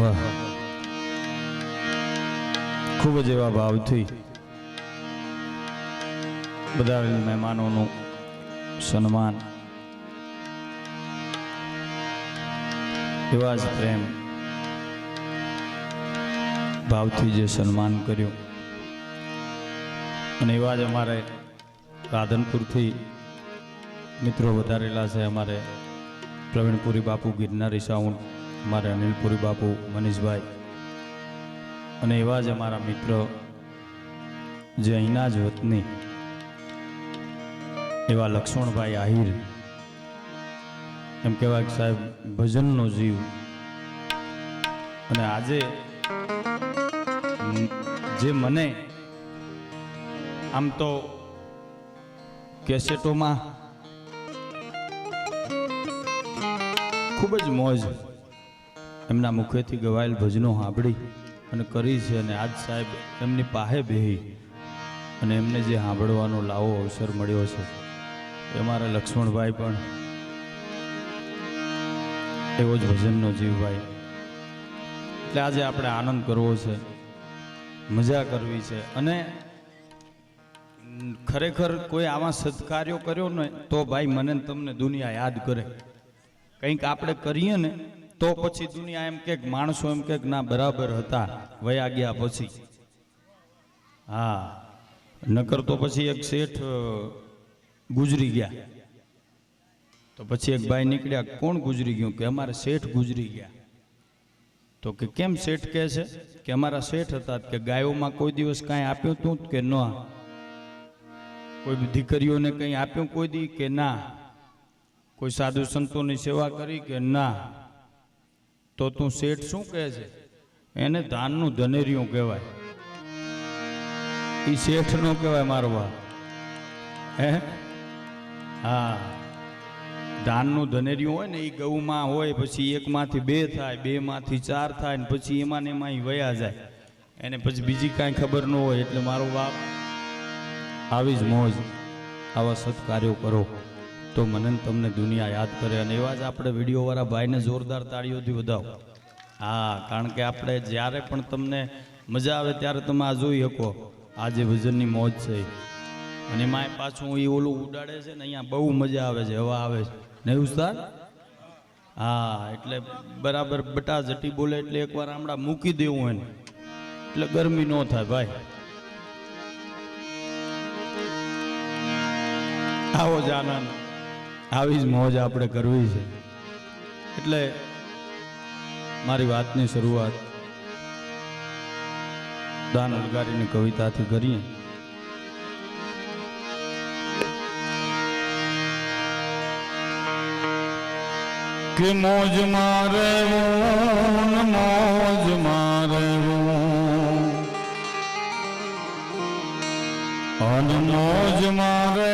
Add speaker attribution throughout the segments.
Speaker 1: વાહ ખૂબ જ એવા ભાવથી બધા મહેમાનોનું સન્માન, એવા જ પ્રેમ ભાવથી જે સન્માન કર્યું. અને એવા જ અમારે રાધનપુરથી મિત્રો વધારેલા છે અમારે પ્રવીણપુરી બાપુ ગિરનારી સાઉન્ડ અમારે અનિલપુરી બાપુ મનીષભાઈ. અને એવા જ અમારા મિત્ર જે અહીંના જ વતની એવા લક્ષ્મણભાઈ આહિર. એમ કહેવાય કે સાહેબ, ભજનનો જીવ. અને આજે જે મને આમ તો કેસેટોમાં ખૂબ જ મોજ એમના મુખેથી ગવાયેલ ભજનો સાંભળી અને કરી છે અને આજ સાહેબ એમની પાસે બેહી અને એમને જે સાંભળવાનો લાવો અવસર મળ્યો છે. એ મારા લક્ષ્મણભાઈ પણ એવો જ ભજનનો જીવભાઈ એટલે આજે આપણે આનંદ કરવો છે. મજા કરવી છે. અને ખરેખર કોઈ આવા સત્કાર્યો કર્યો ને તો ભાઈ મને તમને દુનિયા યાદ કરે. કંઈક આપણે કરીએ ને તો પછી દુનિયા એમ કે માણસો એમ કે ના, બરાબર હતા, વયા ગયા પછી. હા, નકર તો પછી એક શેઠ ગુજરી ગયા. તો પછી એક ભાઈ નીકળ્યા, કોણ ગુજરી ગયું? કે, અમારે શેઠ ગુજરી ગયા. તો કે, કેમ શેઠ કહે છે? કે, અમારા શેઠ હતા. કે, ગાયોમાં કોઈ દિવસ કાંઈ આપ્યું તું? કે, ન. કોઈ દીકરીઓને કંઈ આપ્યું કોઈ દી? કે, ના. કોઈ સાધુ સંતોની સેવા કરી? કે, ના. તો તું શેઠ શું કહે છે? એને ધાનનું ધનેરિયું કહેવાય. એ શેઠ નો કહેવાય મારવા હે? હા. ધાનનું ધનેરિયું હોય ને એ ગૌમાં હોય, પછી એકમાંથી બે થાય બે માંથી ચાર થાય ને પછી એમાં ને એમાં વયા જાય. એને પછી બીજી કાંઈ ખબર ન હોય એટલે મારો બાપ આવી જ મોજ, આવા સત્કાર્યો કરો. તો મને તમને દુનિયા યાદ કરે અને એવા જ આપણે વિડીયોવાળા ભાઈને જોરદાર તાળીઓથી વધાવો. હા, કારણ કે આપણે જ્યારે પણ તમને મજા આવે ત્યારે તમે આ જોઈ શકો. આ જે ભજનની મોજ છે અને એમાં પાછું એ ઓલું ઉડાડે છે ને અહીંયા બહુ મજા આવે છે, હવા આવે છે. નહીં ઉસ્તાદ હા, એટલે બરાબર બટા જટી બોલે એટલે એકવાર આમડા મૂકી દેવું એને. એટલે ગરમી ન થાય ભાઈ. આવો જ આનંદ. આવી જ મોજ આપણે કરવી છે. એટલે મારી વાતની શરૂઆત દાન અલગારીની કવિતાથી કરીએ. કે મોજ મારે મોજ મારે અન મોજ મારે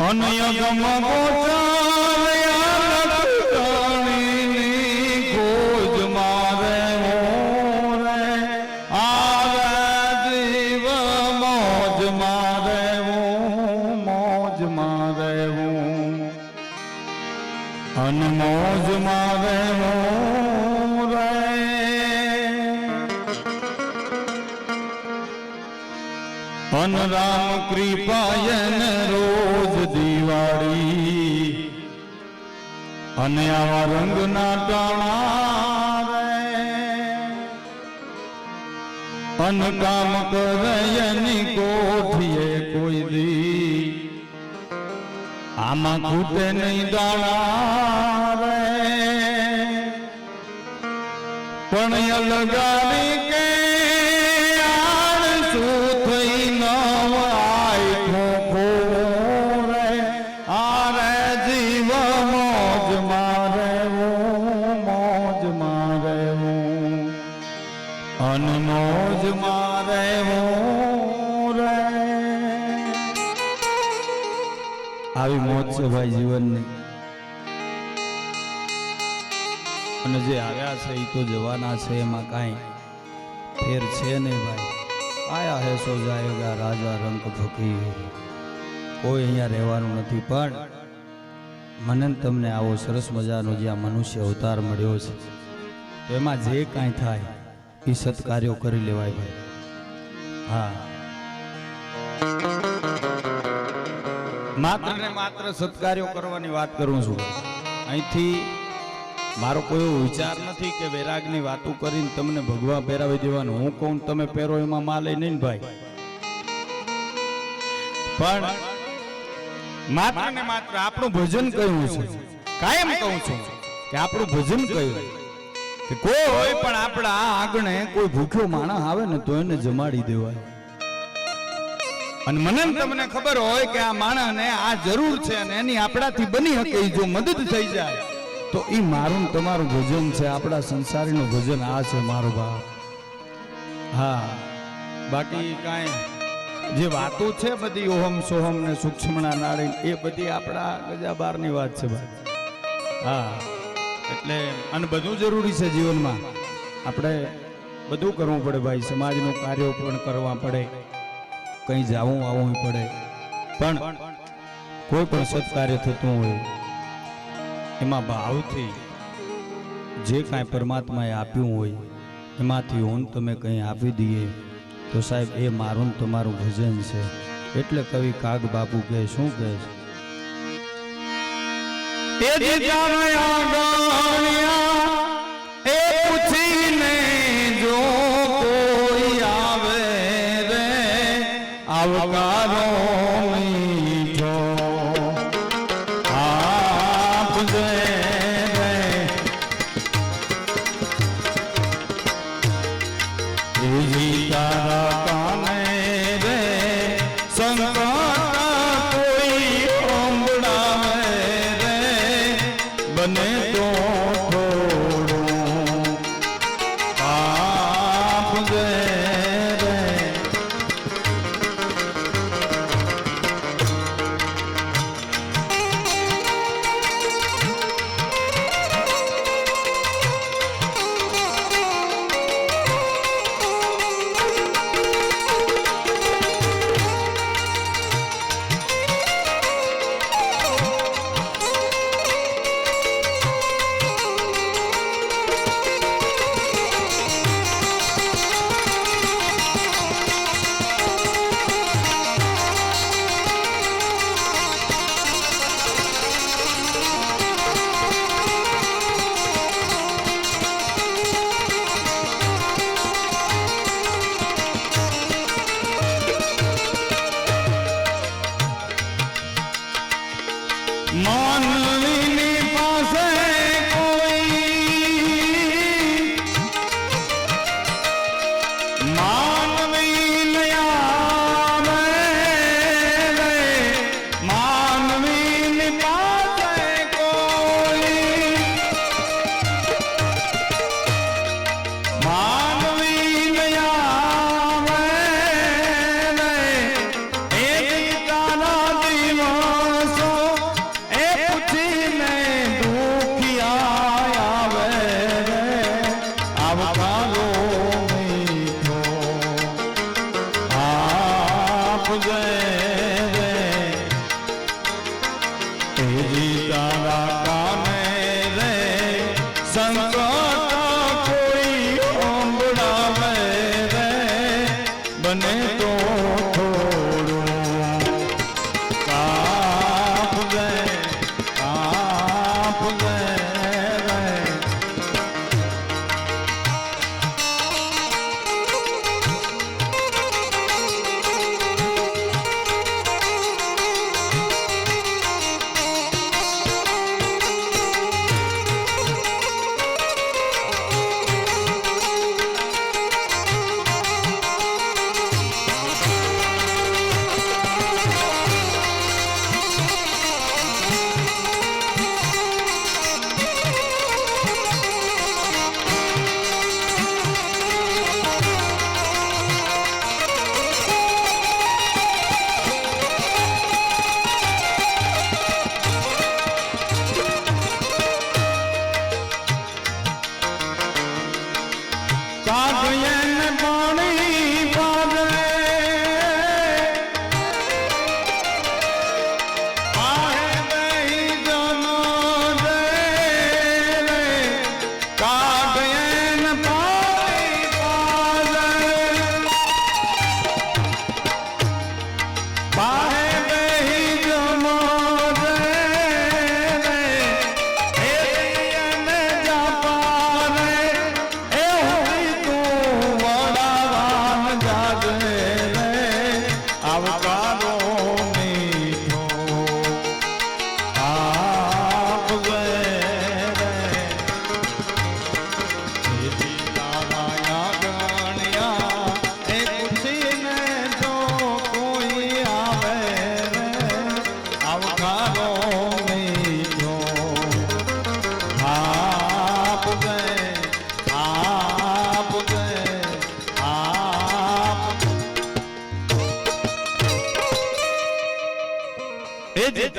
Speaker 1: અનયગમ ખોજ આવા રંગના ટાણા રે અન કામ કરયની કોઠીએ કોઈ દી. આમાં ખૂટે નહીં દાણા રે પણ અલગાડી તો જવાના છે એમાં કાંઈ ફેર છે નહીં ભાઈ. આયા હે સો જાયગા રાજા રંગ ફકીર. કોઈ અહીંયા રહેવાનું નથી, પણ મને તમને આવો સરસ મજાનો જે આ મનુષ્ય અવતાર મળ્યો છે તો એમાં જે કાંઈ થાય એ સત્કાર્યો કરી લેવાય ભાઈ. હા. માત્ર ને માત્ર સત્કાર્યો કરવાની વાત કરું છું. અહીંથી મારો કોઈ એવો વિચાર નથી કે વૈરાગની વાતો કરીને તમને ભગવા પહેરાવી દેવાનું. હું કહું, તમે પહેરો એમાં માલે નહીં ભાઈ. પણ માત્ર ને માત્ર આપણું ભજન કયું છે. કાયમ કહું છું કે આપણું ભજન કયું કે કોઈ હોય પણ આપણા આંગણે કોઈ ભૂખ્યો માણસ આવે ને તો એને જમાડી દેવાય. અને મને તમને ખબર હોય કે આ માણસને આ જરૂર છે અને એની આપણાથી બની શકે જો મદદ થઈ જાય. તો એ મારું તમારું ભજન છે, આપણા સંસારીનું ભજન. આ છે મારું બાપ હા. બાકી કાંઈ જે વાતો છે બધી ઓહમ સોહમ ને સૂક્ષ્મણા નાળી એ બધી આપણા ગજા બારની વાત છે ભાઈ. હા. એટલે અને બધું જરૂરી છે જીવનમાં. આપણે બધું કરવું પડે ભાઈ. સમાજનું કાર્ય પણ કરવા પડે. કંઈ જાવું આવવું પડે. પણ કોઈ પણ સત્કાર્ય થતું હોય એમાં ભાવથી જે કાંઈ પરમાત્માએ આપ્યું હોય, એમાંથી હું તમે કંઈ આપી દઈએ, તો સાહેબ એ મારું તમારું ભજન છે. એટલે કવિ કાગ બાપુ કહે, શું કહે છે? એ પૂછીને જો કોઈ આવે રે, આવકારો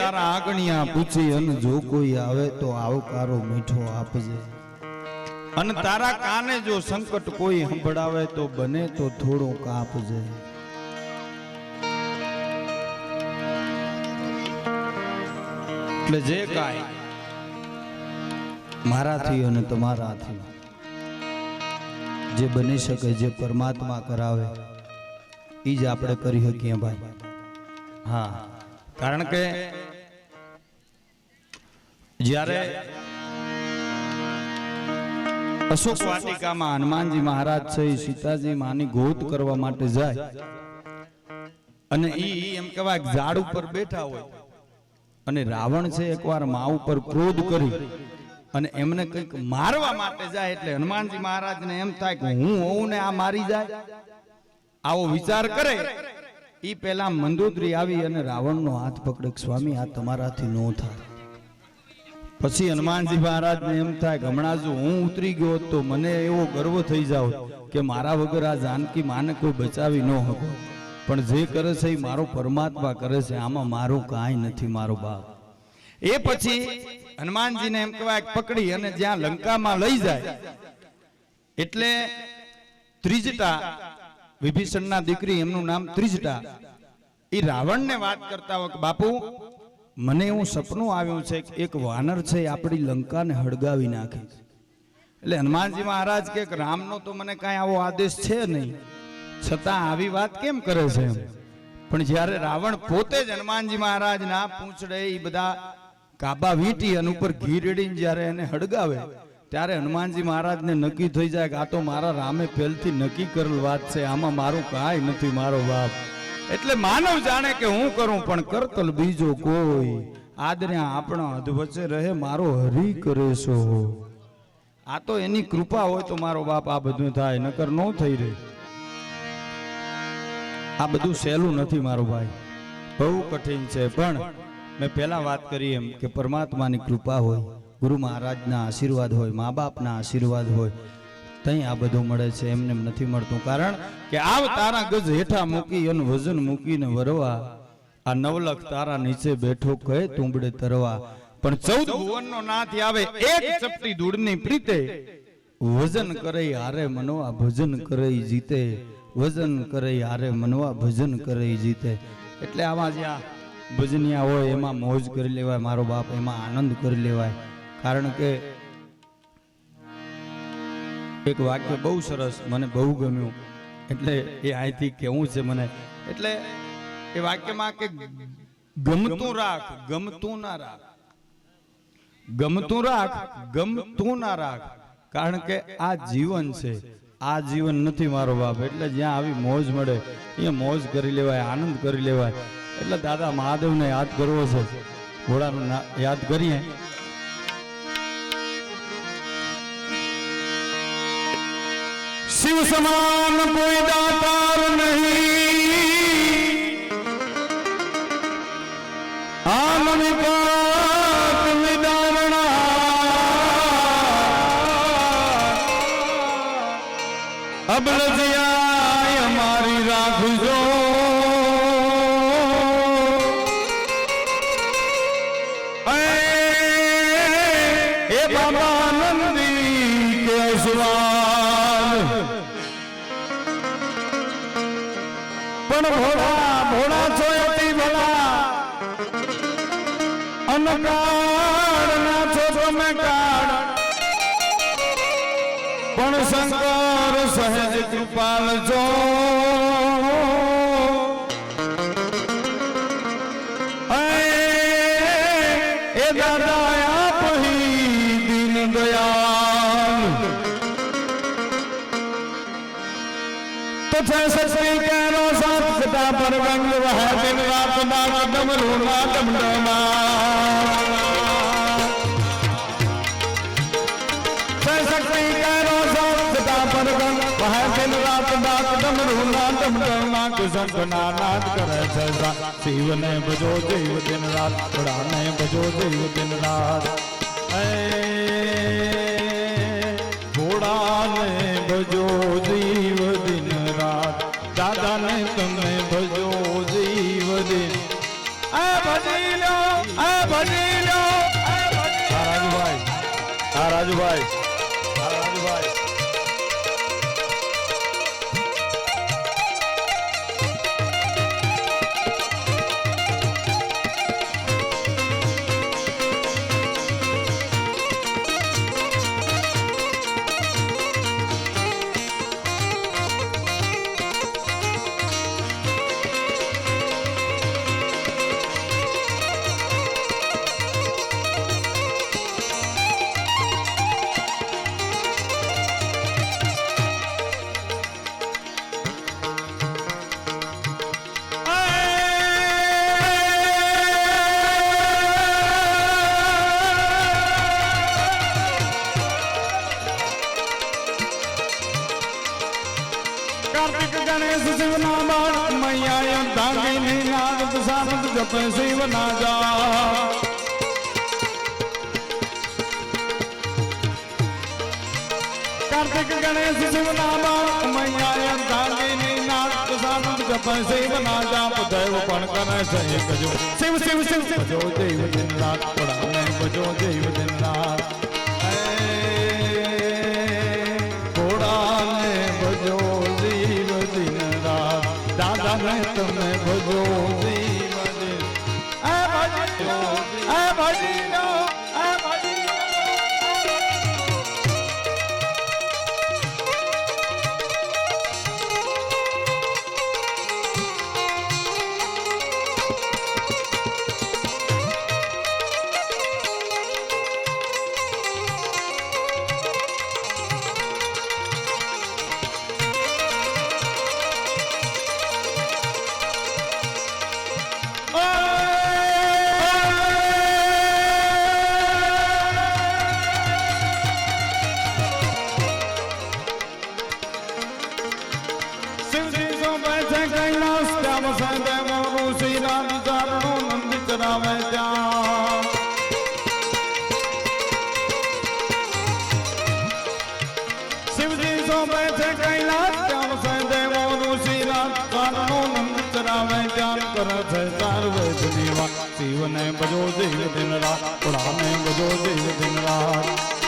Speaker 1: તારા આગણિયા પૂછી અને જો કોઈ આવે તો આવકારો મીઠો આપજે. અને તારા કાને જો સંકટ કોઈ સંભળાવે તો બને તો થોડું કાપજે. એટલે જે કાંઈ મારાથી અને તમારાથી જે બની શકે, જે પરમાત્મા કરાવે એ જ આપણે કરી શકીએ ભાઈ. હા, કારણ કે જ્યારે અશોક વાટિકામાં હનુમાનજી મહારાજ છે એ સીતાજી માની ગોત કરવા માટે જાય. અને ઈ એમ કહેવાય ઝાડ ઉપર બેઠા હોય. અને રાવણ છે એકવાર મા ઉપર ક્રોધ કરી અને એમને કંઈક મારવા માટે જાય એટલે હનુમાનજી મહારાજને એમ થાય કે હું હોઉં ને આ મારી જાય. આવો વિચાર કરે. ઈ પેલા મંદોદરી આવી અને રાવણનો હાથ પકડે સ્વામી, આ તમારાથી નો થાય. પછી હનુમાનજી મહારાજને એમ થાય હમણાં જો હું ઉતરી ગયો તો મને એવો ગર્વ થઈ જાવ કે મારા વગર આ જાનકી માને કોઈ બચાવી ન હતો પણ જે કરે છે એ મારો પરમાત્મા કરે છે, આમાં મારું કાંઈ નથી મારો બાપ. એ પછી હનુમાનજીને એમ કહેવાય પકડી અને જ્યાં લંકામાં લઈ જાય, એટલે ત્રીજટા વિભીષણના દીકરી એમનું નામ ત્રીજટા. એ રાવણને વાત કરતા હોય બાપુ મને એવું સપનું આવ્યું છે કે એક વાનર છે આપણી લંકાને હળગાવી નાખે. એટલે હનુમાનજી મહારાજ કે રામનો તો મને કાંઈ આવો આદેશ છે નહીં. છતાં આવી વાત કેમ કરે છે પણ જ્યારે રાવણ પોતે જ હનુમાનજી મહારાજ ના પૂંછડે એ બધા કાબા વીંટી અને ઉપર ઘી રેડીને જ્યારે એને હળગાવે, ત્યારે હનુમાનજી મહારાજને નક્કી થઈ જાય કે આ તો મારા રામે પહેલથી નક્કી કરેલ વાત છે, આમાં મારું કાંઈ નથી, મારો બાપ. એટલે માનવ જાણે કે હું કરું, પણ કરતલ બીજો કોઈ. આદર્યા આપણા અધ રહે, મારો હરી કરે છો આ તો એની કૃપા હોય તો મારો બાપ આ બધું થાય, નકર ન થઈ રહે. આ બધું સહેલું નથી મારો ભાઈ. બહુ કઠિન છે, પણ મેં પહેલા વાત કરી એમ કે પરમાત્માની કૃપા હોય, ગુરુ મહારાજના આશીર્વાદ હોય, મા બાપના આશીર્વાદ હોય તઈ આ બધું મળે છે, એમને નથી મળતું. કારણ કે આવ તારા ગજ હેઠા મૂકી અને વજન મૂકીને વરવા. આ નવલખ તારા નીચે બેઠો કહે, તુંબડે તરવા. પણ ચૌદ ભુવનનો નાથ આવે, એક ચપટી ધૂળની પ્રીતે. વજન કરે હારે મનવા, ભજન કરે જીતે. વજન કરે હારે મનવા, ભજન કરે જીતે. એટલે આમાં જે આ ભજનિયા હોય, એમાં મોજ કરી લેવાય, મારો બાપ એમાં આનંદ કરી લેવાય. કારણ કે એક વાક્ય બહુ સરસ, મને બહુ ગમ્યું. એટલે એ અહીંથી કેવું છે મને. એટલે એ વાક્યમાં કે ગમતું રાખ, ગમતું ના રાખ. ગમતું રાખ, ગમતું ના રાખ. કારણ કે આ જીવન છે. આ જીવન નથી મારો બાપ. એટલે જ્યાં આવી મોજ મળે એ મોજ કરી લેવાય, આનંદ કરી લેવાય. એટલે દાદા મહાદેવને યાદ કરવો છે. ઘોડાનું યાદ કરીએ. શિવ સમાન કોઈ સહેજ કૃપાલ જો. એ દાદા આપ દીન દયાલ. તો છે સસરી કેરો સાત સતા પર રંગ વહ દિન રાત નાગ ડમરૂ ના ડમડમા કુસંત ના નાદ કરે છે સા. શિવને ભજો દેવ દિન રાત પ્રાણે ભજો દેવ દિન રાત. ભોળાને ભજો
Speaker 2: નાદ સાનંદ શિવ ના જા કાર્તિક ગણેશ શિવના બાપ મૈયા ધાંગીની નાદ સાનંદ જપ શિવના જાપ દેવ પણ કરે છે એક જો. શિવ શિવ શિવ. ભજો દેવ દિન રાત પડાવે, ભજો દેવ દિન રાત. ચરાવે ત્યાં શિવજી સોમે છે કૈલાસ શ્યામ સાંજે મોરું શ્રી રામ ચારણો નંદ ચરાવે ત્યાં કરે છે શિવને બજો દેવ દિન રાત પુરાને બજો દેવ દિન રાત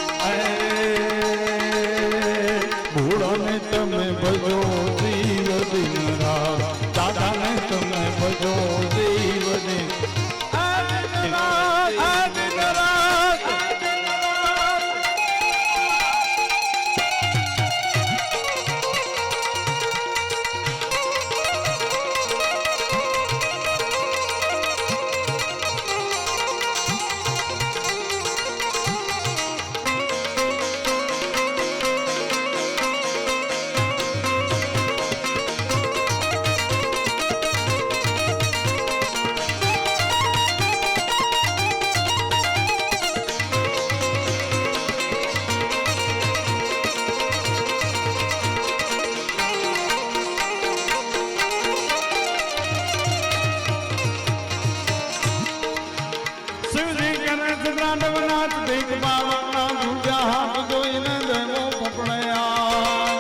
Speaker 2: શિવજી કરે દાંડવનાથ તાંડવનાથ બાવના દુજા હાથ જોઈને દેવો પકડ્યા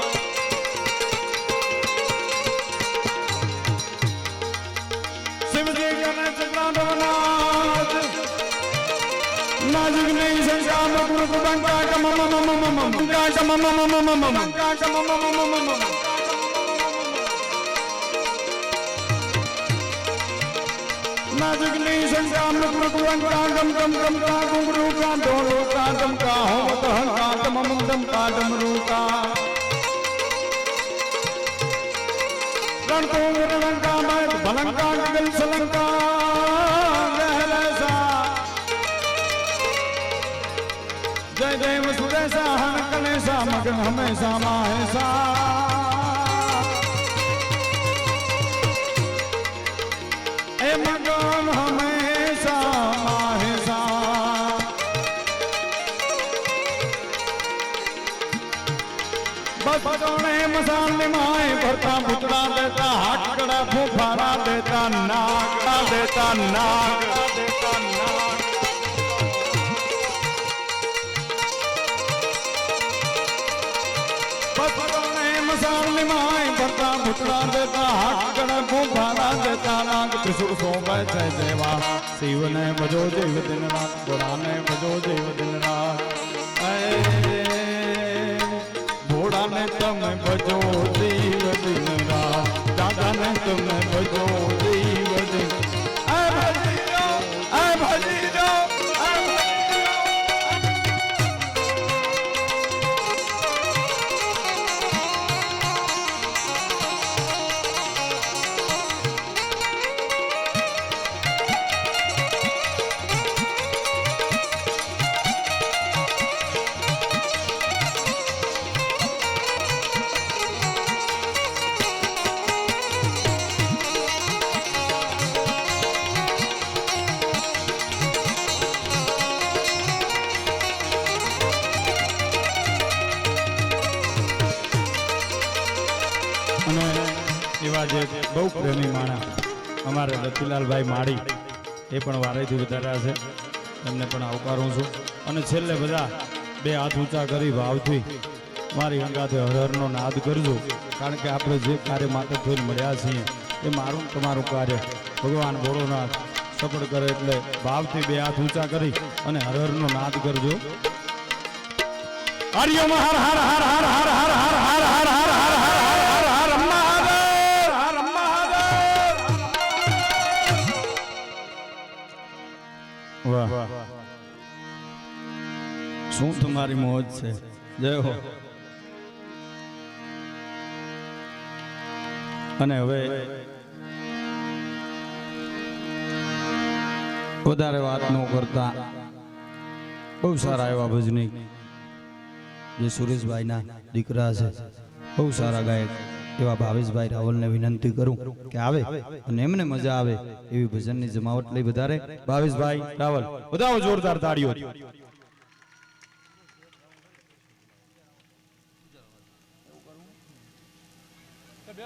Speaker 2: શિવજી કરે છે તાંડવનાથ નાજુક નહીં શંકા મકુર બંકા કમ મમ મમ મમ બંકા કમ મમ મમ મમ બંકા કમ મમ મમ મમ गम गम का गुंगरू का डोरू का, गम का होम तहन का का डमरू का रणको रणका मैं भलंका, गगन सलंका जय जय वसुदेसा हन कलेसा मगन हमेशा माहेसा હાચડા દેતા હાચડા ફૂફારા દેતા નાગડા દેતા નાગડા દેતા નાગ કરતા ભૂતડા દેતા હાથ ગણ ભૂભારા તમે ભજો દિન તમે ભજો પ્રેમી માણા અમારે રતિલાલભાઈ માળી, એ પણ વારેથી વધાર્યા છે. એમને પણ આવકારું છું. અને છેલ્લે બધા બે હાથ ઊંચા કરી ભાવથી મારી અંગાથે હરહરનો નાદ કરજો. કારણ કે આપણે જે કાર્ય માટે થઈને મળ્યા છીએ, એ મારું તમારું કાર્ય. ભગવાન ભોળોનાથ સફળ કરે એટલે ભાવથી બે હાથ ઊંચા કરી અને હરહરનો નાદ કરજો. હરિયમ હર હર હર હર હર હર હર હર હર
Speaker 1: શું તમારી મોજ છે? જય હો. અને હવે વધારે વાત ન કરતા બહુ સારા એવા ભજની જે સુરેશભાઈના દીકરા છે. બહુ સારા ગાયક. એવા ભાવેશભાઈ રાવલને વિનંતી કરું કે આવે અને એમને મજા આવે એવી ભજનની જમાવટ લઈ વધારે. ભાવેશભાઈ રાવલ
Speaker 2: બધા જોરદાર તાળીઓ.